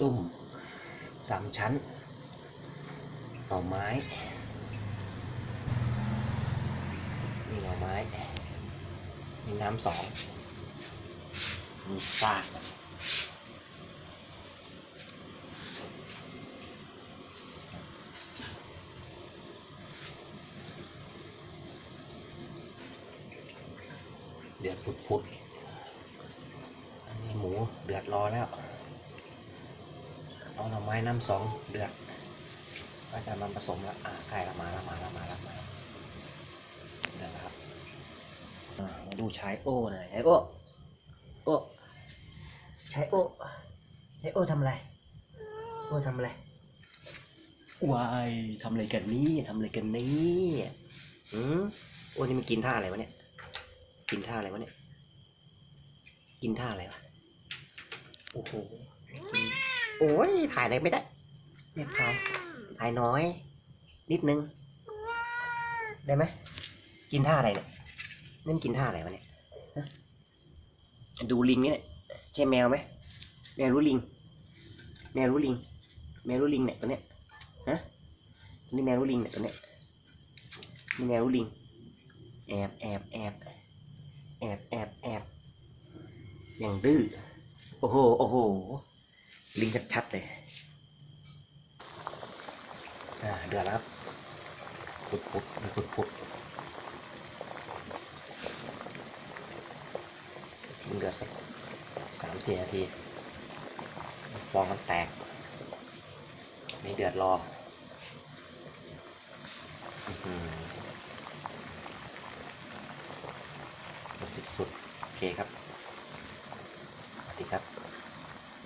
ตุ้มสามชั้นหน่อไม้นี่หน่อไม้นี่น้ำสองมีซากเดือดพุดๆอันนี้หมูเดือดรอแล้ว เอาหน่อไม้น้ำสองเดือดก็จะมาผสมแล้วอ่าใกล้ละมาละมาละมาละมาละเดือดแล้วครับอ่ามาดูชายโอ้หน่อยชายโอ้โอ้ชายโอ้ชายโอ้ทำอะไรโอ้ทำอะไรวายทำอะไรกันนี่ทำอะไรกันนี่อืมโอ้นี่มันกินท่าอะไรวะเนี่ย กินท่าอะไรวะเนี่ย กินท่าอะไรวะ โอ้โหกิน โอ้ยถ่ายอะไรไม่ได้เนี่ยถ่ายถ่ายน้อย นิดนึง ได้ไหมกินท่าอะไรเนี่ยนี่นกินท่าอะไรวะเนี่ยดูลิงเนี่ยใช่แมวไหมแมวรู้ลิง แมวรู้ลิง แมวรู้ลิงเนี่ยตัวเนี้ยฮะนี่แมวรู้ลิงเนี่ยตัวเนี้ยนี่แมวรู้ลิงแอบแอบแอบแอบแอบแอบอย่างดื้อโอ้โหโอ้โห ลิงชัดๆเลย อ่า เดือดแล้วครับปุดปุดปุดปุดเดือดสักสามสี่นาที ฟองมันแตกนี่เดือดรออือหือสุดๆโอเคครับ สวัสดีครับ